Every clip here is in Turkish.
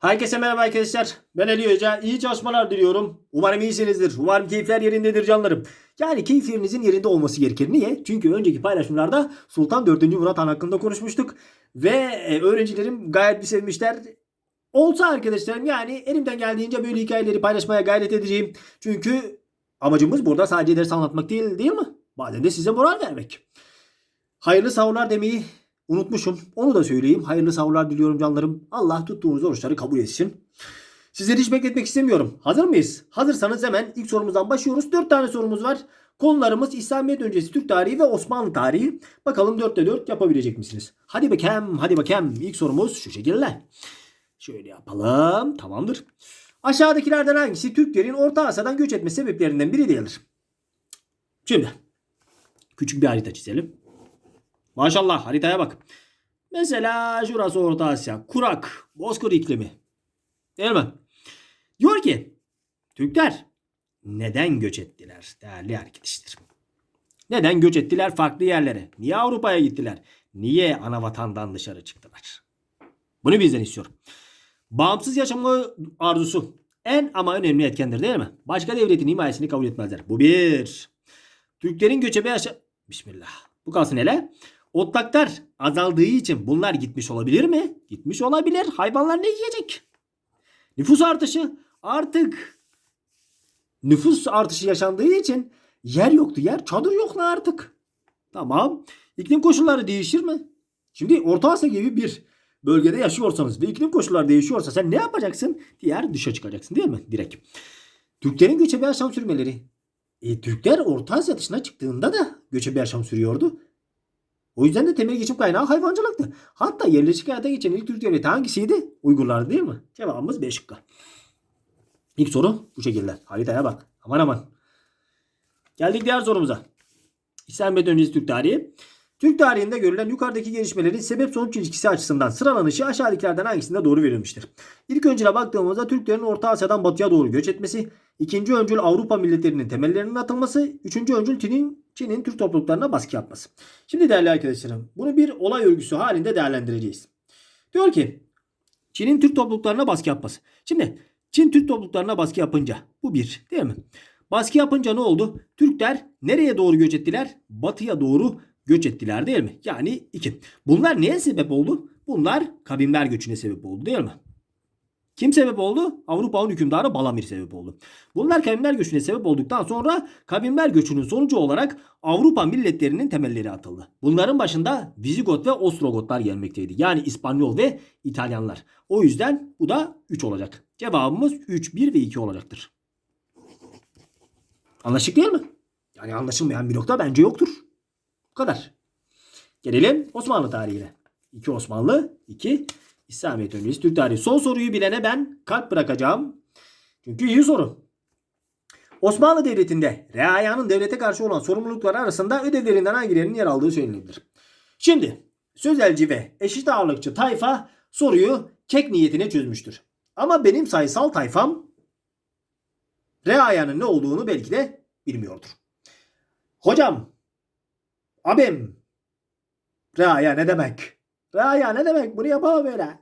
Herkese merhaba arkadaşlar. Ben Ali Hoca. İyi çalışmalar diliyorum. Umarım iyisinizdir. Umarım keyifler yerindedir canlarım. Yani keyflerinizin yerinde olması gerekir. Niye? Çünkü önceki paylaşımlarda Sultan 4. Murat Han hakkında konuşmuştuk. Ve e, öğrencilerim gayet bir sevmişler. Olsa arkadaşlarım yani elimden geldiğince böyle hikayeleri paylaşmaya gayret edeceğim. Çünkü amacımız burada sadece ders anlatmak değil değil mi? Bazen de size moral vermek. Hayırlı sahurlar demeyi unutmuşum. Onu da söyleyeyim. Hayırlı sahurlar diliyorum canlarım. Allah tuttuğunuz oruçları kabul etsin. Sizleri hiç bekletmek istemiyorum. Hazır mıyız? Hazırsanız hemen ilk sorumuzdan başlıyoruz. 4 tane sorumuz var. Konularımız İslamiyet öncesi Türk tarihi ve Osmanlı tarihi. Bakalım 4'te 4 yapabilecek misiniz? Hadi bakalım, hadi bakalım. İlk sorumuz şu şekilde. Şöyle yapalım. Tamamdır. Aşağıdakilerden hangisi Türklerin Orta Asya'dan göç etme sebeplerinden biri değildir? Şimdi küçük bir harita çizelim. Maşallah haritaya bak. Mesela şurası Orta Asya. Kurak. Bozkır iklimi. Değil mi? Diyor ki Türkler neden göç ettiler değerli arkadaşlar? Neden göç ettiler farklı yerlere? Niye Avrupa'ya gittiler? Niye ana vatandan dışarı çıktılar? Bunu bizden istiyorum. Bağımsız yaşama arzusu en ama önemli etkendir değil mi? Başka devletin himayesini kabul etmezler. Bu bir. Türklerin göçebe yaşa... Bismillah. Bu kalsın hele. Otlaklar azaldığı için bunlar gitmiş olabilir mi? Gitmiş olabilir. Hayvanlar ne yiyecek? Nüfus artışı artık nüfus artışı yaşandığı için yer yoktu yer. Çadır yok lan artık. Tamam. İklim koşulları değişir mi? Şimdi Orta Asya gibi bir bölgede yaşıyorsanız ve iklim koşulları değişiyorsa sen ne yapacaksın? Diğer dışa çıkacaksın değil mi? Direkt. Türklerin göçebe yaşam sürmeleri. E, Türkler Orta Asya dışına çıktığında da göçebe yaşam sürüyordu. O yüzden de temel geçim kaynağı hayvancılıktı. Hatta yerleşik hayata geçen ilk Türk devleti hangisiydi? Uygurlar değil mi? Cevabımız B şıkkı. İlk soru bu şekilde. Haritaya bak. Aman aman. Geldik diğer sorumuza. İslamiyet öncesi Türk tarihi. Türk tarihinde görülen yukarıdaki gelişmelerin sebep sonuç ilişkisi açısından sıralanışı aşağıdakilerden hangisinde doğru verilmiştir? İlk öncüle baktığımızda Türklerin Orta Asya'dan batıya doğru göç etmesi, ikinci öncül Avrupa milletlerinin temellerinin atılması, üçüncü öncül Çin'in Çin'in Türk topluluklarına baskı yapması. Şimdi değerli arkadaşlarım bunu bir olay örgüsü halinde değerlendireceğiz. Diyor ki Çin'in Türk topluluklarına baskı yapması. Şimdi Çin Türk topluluklarına baskı yapınca bu bir değil mi? Baskı yapınca ne oldu? Türkler nereye doğru göç ettiler? Batıya doğru göç ettiler değil mi? Yani iki. Bunlar neye sebep oldu? Bunlar kavimler göçüne sebep oldu değil mi? Kim sebep oldu? Avrupa'nın hükümdarı Balamir sebep oldu. Bunlar kavimler göçüne sebep olduktan sonra kavimler göçünün sonucu olarak Avrupa milletlerinin temelleri atıldı. Bunların başında Vizigot ve Ostrogotlar gelmekteydi. Yani İspanyol ve İtalyanlar. O yüzden bu da 3 olacak. Cevabımız 3, 1 ve 2 olacaktır. Anlaşık değil mi? Yani anlaşılmayan bir nokta bence yoktur. Bu kadar. Gelelim Osmanlı tarihine. 2 Osmanlı, 2 İslamiyet öncesi Türk tarihi. Son soruyu bilene ben kalp bırakacağım. Çünkü iyi soru. Osmanlı Devleti'nde reayanın devlete karşı olan sorumlulukları arasında ödevlerinden hangilerinin yer aldığı söylenebilir. Şimdi sözelci ve eşit ağırlıkçı tayfa soruyu kek niyetine çözmüştür. Ama benim sayısal tayfam reayanın ne olduğunu belki de bilmiyordur. Hocam, abim, reaya ne demek? Reaya ne demek? Bunu yapamam böyle.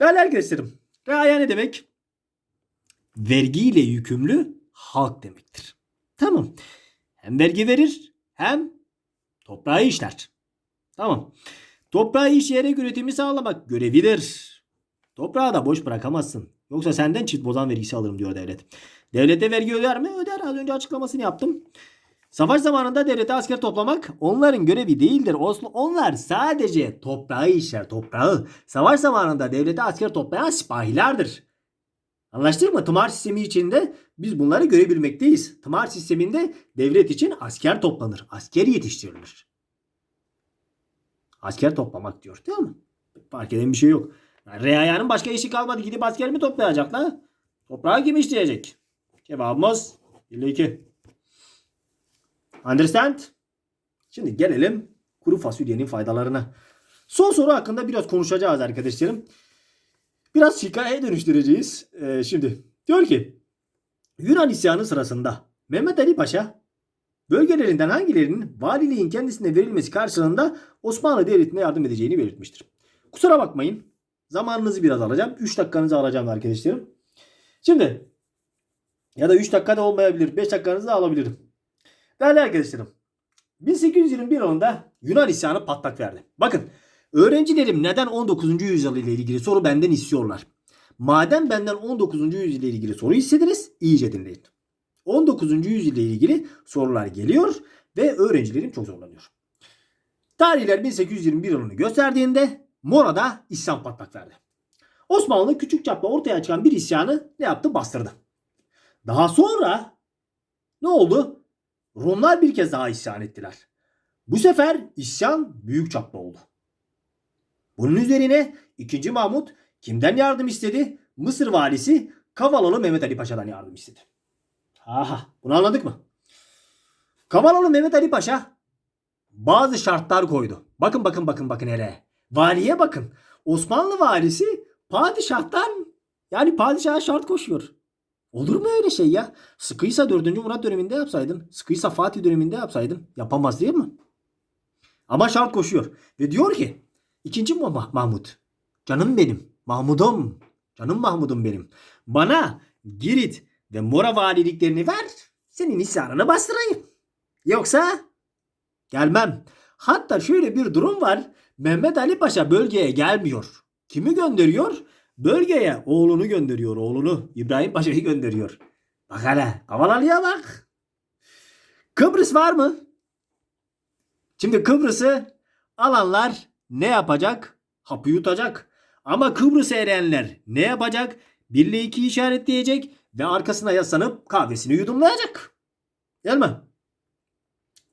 Değerli arkadaşlarım. Reaya ne demek? Vergiyle yükümlü halk demektir. Tamam. Hem vergi verir hem toprağı işler. Tamam. Toprağı işleyerek üretimi sağlamak görevidir. Toprağı da boş bırakamazsın. Yoksa senden çift bozan vergisi alırım diyor devlet. Devlete vergi öder mi? Öder. Az önce açıklamasını yaptım. Savaş zamanında devlete asker toplamak onların görevi değildir. Oslo onlar sadece toprağı işler, toprağı. Savaş zamanında devlete asker toplayan sipahilerdir. Anlaştık mı? Tımar sistemi içinde biz bunları görebilmekteyiz. Tımar sisteminde devlet için asker toplanır. Asker yetiştirilir. Asker toplamak diyor değil mi? Fark eden bir şey yok. Yani Reayanın başka işi kalmadı. Gidip asker mi toplayacak la? Toprağı kim işleyecek? Cevabımız 52. Understand? Şimdi gelelim kuru fasulyenin faydalarına. Son soru hakkında biraz konuşacağız arkadaşlarım. Biraz hikaye dönüştüreceğiz. Ee, şimdi diyor ki Yunan isyanı sırasında Mehmet Ali Paşa bölgelerinden hangilerinin valiliğin kendisine verilmesi karşılığında Osmanlı Devleti'ne yardım edeceğini belirtmiştir. Kusura bakmayın. Zamanınızı biraz alacağım. 3 dakikanızı alacağım arkadaşlarım. Şimdi ya da 3 dakika da olmayabilir. 5 dakikanızı da alabilirim. Değerli arkadaşlarım. 1821 yılında Yunan isyanı patlak verdi. Bakın öğrencilerim neden 19. yüzyıl ile ilgili soru benden istiyorlar. Madem benden 19. yüzyıl ile ilgili soru istediniz iyice dinleyin. 19. yüzyıl ile ilgili sorular geliyor ve öğrencilerim çok zorlanıyor. Tarihler 1821 yılını gösterdiğinde Mora'da isyan patlak verdi. Osmanlı küçük çapta ortaya çıkan bir isyanı ne yaptı? Bastırdı. Daha sonra ne oldu? Rumlar bir kez daha isyan ettiler. Bu sefer isyan büyük çapta oldu. Bunun üzerine 2. Mahmut kimden yardım istedi? Mısır valisi Kavalalı Mehmet Ali Paşa'dan yardım istedi. Aha, bunu anladık mı? Kavalalı Mehmet Ali Paşa bazı şartlar koydu. Bakın bakın bakın bakın hele. Valiye bakın. Osmanlı valisi padişahtan yani padişaha şart koşuyor. Olur mu öyle şey ya? Sıkıysa 4. Murat döneminde yapsaydın. Sıkıysa Fatih döneminde yapsaydın. Yapamaz değil mi? Ama şart koşuyor. Ve diyor ki 2. Mah- Mahmut. Canım benim. Mahmudum. Canım Mahmudum benim. Bana Girit ve Mora valiliklerini ver. Senin isyanını bastırayım. Yoksa gelmem. Hatta şöyle bir durum var. Mehmet Ali Paşa bölgeye gelmiyor. Kimi gönderiyor? Bölgeye oğlunu gönderiyor. Oğlunu İbrahim Paşa'yı gönderiyor. Bak hele Kavalalı'ya bak. Kıbrıs var mı? Şimdi Kıbrıs'ı alanlar ne yapacak? Hapı yutacak. Ama Kıbrıs'a erenler ne yapacak? Birle iki işaretleyecek ve arkasına yaslanıp kahvesini yudumlayacak. Değil mi?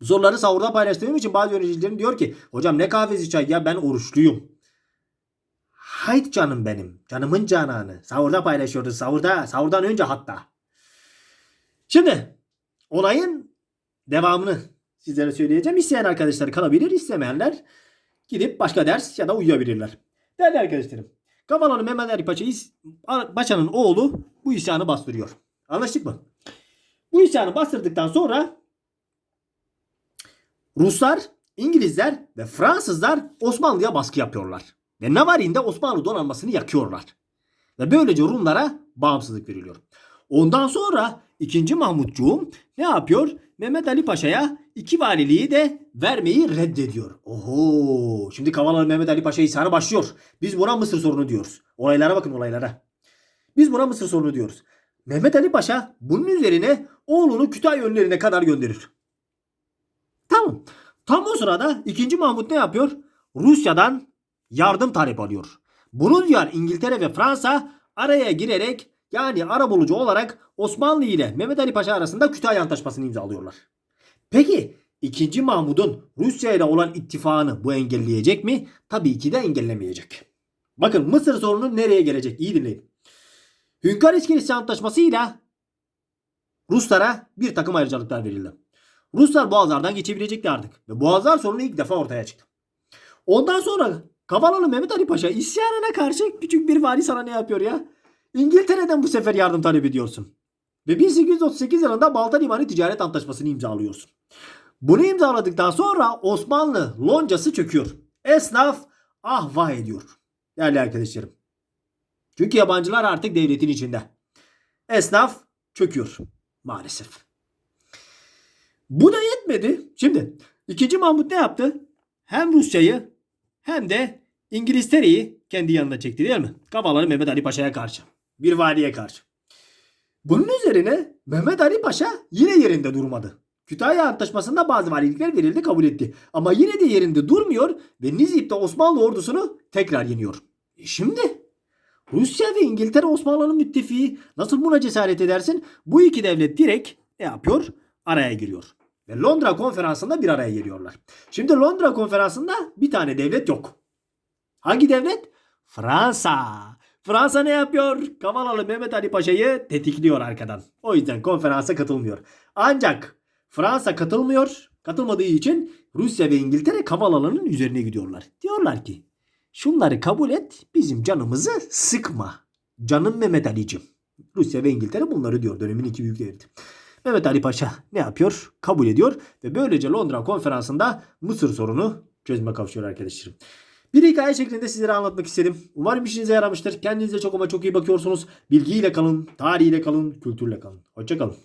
Bu soruları sahurda paylaştığım için bazı öğrencilerim diyor ki hocam ne kahvesi çay ya ben oruçluyum. Hayt canım benim. Canımın cananı. Sahurda paylaşıyoruz. Sahurda. Sahurdan önce hatta. Şimdi olayın devamını sizlere söyleyeceğim. İsteyen arkadaşlar kalabilir. istemeyenler gidip başka ders ya da uyuyabilirler. Değerli arkadaşlarım. Kavalalı Mehmet Ali Paşa, Paşa'nın oğlu bu isyanı bastırıyor. Anlaştık mı? Bu isyanı bastırdıktan sonra Ruslar, İngilizler ve Fransızlar Osmanlı'ya baskı yapıyorlar. Ve Navarin'de Osmanlı donanmasını yakıyorlar. Ve böylece Rumlara bağımsızlık veriliyor. Ondan sonra 2. Mahmutcuğum ne yapıyor? Mehmet Ali Paşa'ya iki valiliği de vermeyi reddediyor. Oho! Şimdi Kavalalı Mehmet Ali Paşa isyanı başlıyor. Biz buna Mısır sorunu diyoruz. Olaylara bakın olaylara. Biz buna Mısır sorunu diyoruz. Mehmet Ali Paşa bunun üzerine oğlunu Kütahya önlerine kadar gönderir. Tamam. Tam o sırada 2. Mahmut ne yapıyor? Rusya'dan yardım talep alıyor. Bunu diyor İngiltere ve Fransa araya girerek yani arabulucu olarak Osmanlı ile Mehmet Ali Paşa arasında Kütahya Antlaşması'nı imzalıyorlar. Peki 2. Mahmud'un Rusya ile olan ittifakını bu engelleyecek mi? Tabii ki de engellemeyecek. Bakın Mısır sorunu nereye gelecek? İyi dinleyin. Hünkar İskelesi Antlaşması ile Ruslara bir takım ayrıcalıklar verildi. Ruslar boğazlardan geçebilecekti artık. Ve boğazlar sorunu ilk defa ortaya çıktı. Ondan sonra Kavalalı Mehmet Ali Paşa isyanına karşı küçük bir vali sana ne yapıyor ya? İngiltere'den bu sefer yardım talep ediyorsun. Ve 1838 yılında Balta Limanı Ticaret Antlaşması'nı imzalıyorsun. Bunu imzaladıktan sonra Osmanlı loncası çöküyor. Esnaf ah vah ediyor. Değerli arkadaşlarım. Çünkü yabancılar artık devletin içinde. Esnaf çöküyor maalesef. Bu da yetmedi. Şimdi 2. Mahmut ne yaptı? Hem Rusya'yı hem de İngiltere'yi kendi yanına çekti değil mi? Kavaları Mehmet Ali Paşa'ya karşı. Bir valiye karşı. Bunun üzerine Mehmet Ali Paşa yine yerinde durmadı. Kütahya Antlaşması'nda bazı valilikler verildi kabul etti. Ama yine de yerinde durmuyor ve Nizip'te Osmanlı ordusunu tekrar yeniyor. E şimdi Rusya ve İngiltere Osmanlı'nın müttefiği nasıl buna cesaret edersin? Bu iki devlet direkt ne yapıyor? Araya giriyor. Ve Londra konferansında bir araya geliyorlar. Şimdi Londra konferansında bir tane devlet yok. Hangi devlet? Fransa. Fransa ne yapıyor? Kavalalı Mehmet Ali Paşa'yı tetikliyor arkadan. O yüzden konferansa katılmıyor. Ancak Fransa katılmıyor. Katılmadığı için Rusya ve İngiltere Kavalalı'nın üzerine gidiyorlar. Diyorlar ki şunları kabul et bizim canımızı sıkma. Canım Mehmet Ali'cim. Rusya ve İngiltere bunları diyor dönemin iki büyük devleti. Mehmet Ali Paşa ne yapıyor? Kabul ediyor ve böylece Londra konferansında Mısır sorunu çözüme kavuşuyor arkadaşlarım. Bir hikaye şeklinde sizlere anlatmak istedim. Umarım işinize yaramıştır. Kendinize çok ama çok iyi bakıyorsunuz. Bilgiyle kalın, tarihiyle kalın, kültürle kalın. Hoşçakalın.